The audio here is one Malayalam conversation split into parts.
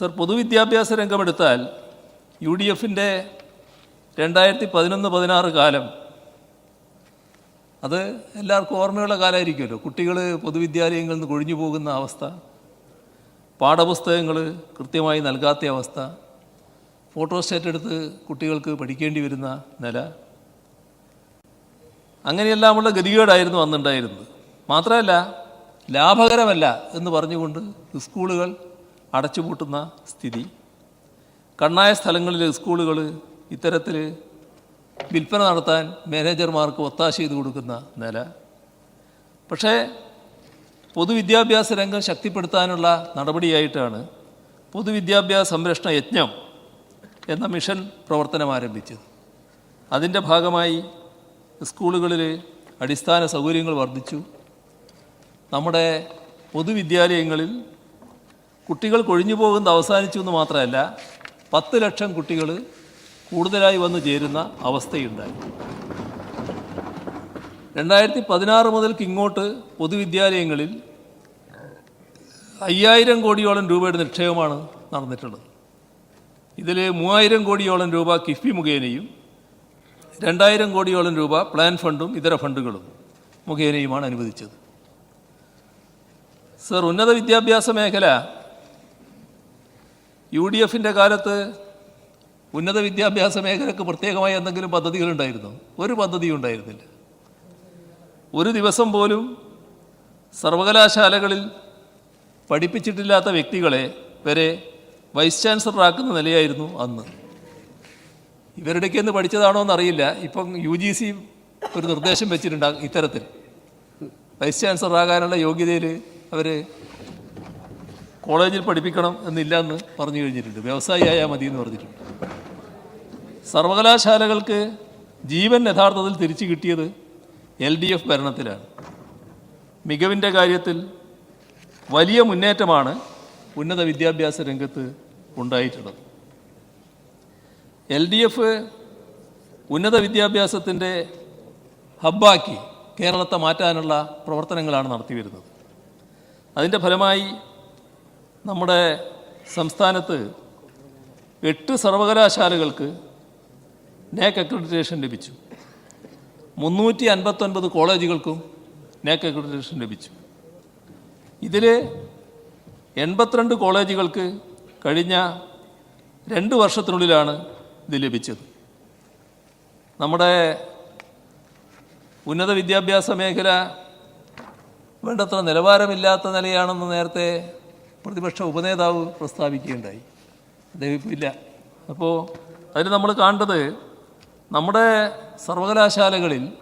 സർ പൊതുവിദ്യാഭ്യാസ രംഗമെടുത്താൽ യു ഡി എഫിന്റെ രണ്ടായിരത്തി പതിനൊന്ന് പതിനാറ് കാലം അത് എല്ലാവർക്കും ഓർമ്മയുള്ള കാലമായിരിക്കുമല്ലോ. കുട്ടികൾ പൊതുവിദ്യാലയങ്ങളിൽ നിന്ന് കൊഴിഞ്ഞു പോകുന്ന അവസ്ഥ പാഠപുസ്തകങ്ങൾ കൃത്യമായി നൽകാത്ത അവസ്ഥ ഫോട്ടോസ്റ്റേറ്റ് എടുത്ത് കുട്ടികൾക്ക് പഠിക്കേണ്ടി വരുന്ന നില. അങ്ങനെയെല്ലാമുള്ള ഗതികേടായിരുന്നു അന്നുണ്ടായിരുന്നത്. മാത്രമല്ല ലാഭകരമല്ല എന്ന് പറഞ്ഞുകൊണ്ട് സ്കൂളുകൾ അടച്ചുപൂട്ടുന്ന സ്ഥിതി. കണ്ണായ സ്ഥലങ്ങളിൽ സ്കൂളുകൾ ഇത്തരത്തിൽ വിൽപ്പന നടത്താൻ മാനേജർമാർക്ക് ഒത്താശ ചെയ്ത് കൊടുക്കുന്ന നില. പക്ഷേ പൊതുവിദ്യാഭ്യാസ രംഗം ശക്തിപ്പെടുത്താനുള്ള നടപടിയായിട്ടാണ് പൊതുവിദ്യാഭ്യാസ സംരക്ഷണ യജ്ഞം എന്ന മിഷൻ പ്രവർത്തനം ആരംഭിച്ചത്. അതിന്റെ ഭാഗമായി സ്കൂളുകളിൽ അടിസ്ഥാന സൗകര്യങ്ങൾ വർദ്ധിച്ചു. നമ്മുടെ പൊതുവിദ്യാലയങ്ങളിൽ കുട്ടികൾ കൊഴിഞ്ഞു പോകുന്നത് അവസാനിച്ചു എന്ന് മാത്രമല്ല പത്ത് ലക്ഷം കുട്ടികൾ കൂടുതലായി വന്നു ചേരുന്ന അവസ്ഥയുണ്ടായി. രണ്ടായിരത്തി പതിനാറ് മുതൽക്ക് ഇങ്ങോട്ട് പൊതുവിദ്യാലയങ്ങളിൽ അയ്യായിരം കോടിയോളം രൂപയുടെ നിക്ഷേപമാണ് നടന്നിട്ടുള്ളത്. ഇതിൽ മൂവായിരം കോടിയോളം രൂപ കിഫ്ബി മുഖേനയും രണ്ടായിരം കോടിയോളം രൂപ പ്ലാൻ ഫണ്ടും ഇതര ഫണ്ടുകളും മുഖേനയുമാണ് അനുവദിച്ചത്. സർ ഉന്നത വിദ്യാഭ്യാസ മേഖല യു ഡി എഫിന്റെ കാലത്ത് ഉന്നത വിദ്യാഭ്യാസ മേഖലയ്ക്ക് പ്രത്യേകമായി എന്തെങ്കിലും പദ്ധതികളുണ്ടായിരുന്നു? ഒരു പദ്ധതിയും ഉണ്ടായിരുന്നില്ല. ഒരു ദിവസം പോലും സർവകലാശാലകളിൽ പഠിപ്പിച്ചിട്ടില്ലാത്ത വ്യക്തികളെ വരെ വൈസ് ചാൻസലറാക്കുന്ന നിലയായിരുന്നു അന്ന്. ഇവരുടെയൊക്കെ എന്ന് പഠിച്ചതാണോ എന്നറിയില്ല. ഇപ്പം യു ജി സി ഒരു നിർദ്ദേശം വെച്ചിട്ടുണ്ട് ഇത്തരത്തിൽ. വൈസ് ചാൻസലറാകാനുള്ള യോഗ്യതയിൽ അവർ കോളേജിൽ പഠിപ്പിക്കണം എന്നില്ല എന്ന് പറഞ്ഞു കഴിഞ്ഞിട്ടുണ്ട്. വ്യവസായിയായാൽ മതി എന്ന് പറഞ്ഞിട്ടുണ്ട്. സർവകലാശാലകൾക്ക് ജീവൻ യഥാർത്ഥത്തിൽ തിരിച്ചു കിട്ടിയത് എൽ ഡി എഫ് ഭരണത്തിലാണ്. മികവിന്റെ കാര്യത്തിൽ വലിയ മുന്നേറ്റമാണ് ഉന്നത വിദ്യാഭ്യാസ രംഗത്ത് ഉണ്ടായിട്ടുള്ളത്. എൽ ഡി എഫ് ഉന്നത വിദ്യാഭ്യാസത്തിന്റെ ഹബ്ബാക്കി കേരളത്തെ മാറ്റാനുള്ള പ്രവർത്തനങ്ങളാണ് നടത്തി വരുന്നത് അതിന്റെ ഫലമായി നമ്മുടെ സംസ്ഥാനത്ത് എട്ട് സർവകലാശാലകൾക്ക് നേക്ക് അക്രഡിറ്റേഷൻ ലഭിച്ചു. മുന്നൂറ്റി അൻപത്തൊൻപത് കോളേജുകൾക്കും നേക്ക് അക്രഡിറ്റേഷൻ ലഭിച്ചു. ഇതിൽ എൺപത്തിരണ്ട് കോളേജുകൾക്ക് കഴിഞ്ഞ രണ്ട് വർഷത്തിനുള്ളിലാണ് ഇത് ലഭിച്ചത്. നമ്മുടെ ഉന്നത വിദ്യാഭ്യാസ മേഖല വേണ്ടത്ര നിലവാരമില്ലാത്ത നിലയാണെന്ന് നേരത്തെ പ്രതിപക്ഷ ഉപനേതാവ് പ്രസ്താവിക്കുകയുണ്ടായി. അദ്ദേഹം ഇല്ല. അപ്പോൾ അതിൽ നമ്മൾ കാണേണ്ടത് നമ്മുടെ സർവകലാശാലകളിൽ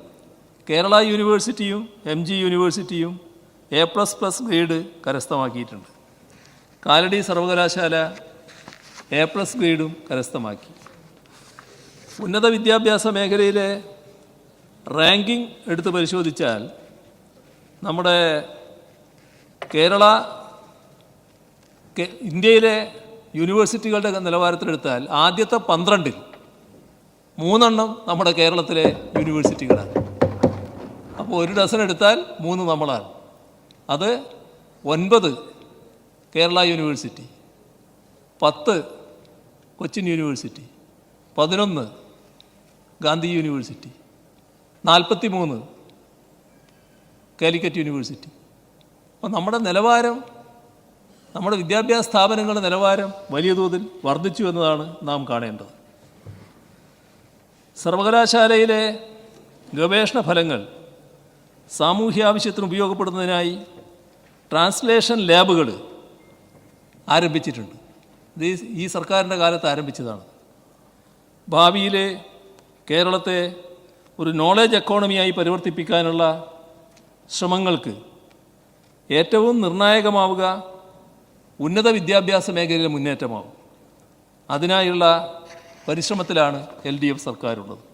കേരള യൂണിവേഴ്സിറ്റിയും എം ജി യൂണിവേഴ്സിറ്റിയും എ പ്ലസ് പ്ലസ് ഗ്രേഡ് കരസ്ഥമാക്കിയിട്ടുണ്ട്. കാലടി സർവകലാശാല എ പ്ലസ് ഗ്രേഡും കരസ്ഥമാക്കി. ഉന്നത വിദ്യാഭ്യാസ മേഖലയിലെ റാങ്കിംഗ് എടുത്ത് പരിശോധിച്ചാൽ നമ്മുടെ കേരള ഇന്ത്യയിലെ യൂണിവേഴ്സിറ്റികളുടെ നിലവാരത്തിലെടുത്താൽ ആദ്യത്തെ പന്ത്രണ്ടിൽ മൂന്നെണ്ണം നമ്മുടെ കേരളത്തിലെ യൂണിവേഴ്സിറ്റികളാണ്. അപ്പോൾ ഒരു ഡസൻ എടുത്താൽ മൂന്ന് നമ്മളാണ്. അത് ഒൻപത് കേരള യൂണിവേഴ്സിറ്റി പത്ത് കൊച്ചിൻ യൂണിവേഴ്സിറ്റി പതിനൊന്ന് ഗാന്ധി യൂണിവേഴ്സിറ്റി നാൽപ്പത്തി മൂന്ന് കാലിക്കറ്റ് യൂണിവേഴ്സിറ്റി. അപ്പോൾ നമ്മുടെ നിലവാരം നമ്മുടെ വിദ്യാഭ്യാസ സ്ഥാപനങ്ങളുടെ നിലവാരം വലിയ തോതിൽ വർദ്ധിച്ചു എന്നതാണ് നാം കാണേണ്ടത്. സർവകലാശാലയിലെ ഗവേഷണ ഫലങ്ങൾ സാമൂഹ്യ ആവശ്യത്തിന് ഉപയോഗപ്പെടുന്നതിനായി ട്രാൻസ്ലേഷൻ ലാബുകൾ ആരംഭിച്ചിട്ടുണ്ട്. ഇത് ഈ- സർക്കാരിന്റെ കാലത്ത് ആരംഭിച്ചതാണ്. ഭാവിയിലെ കേരളത്തെ ഒരു നോളേജ് എക്കോണമിയായി പരിവർത്തിപ്പിക്കാനുള്ള ശ്രമങ്ങൾക്ക് ഏറ്റവും നിർണായകമാവുക ഉന്നത വിദ്യാഭ്യാസ മേഖലയിലെ മുന്നേറ്റമാവും. അതിനായുള്ള പരിശ്രമത്തിലാണ് എൽ ഡി എഫ് സർക്കാരുള്ളത്.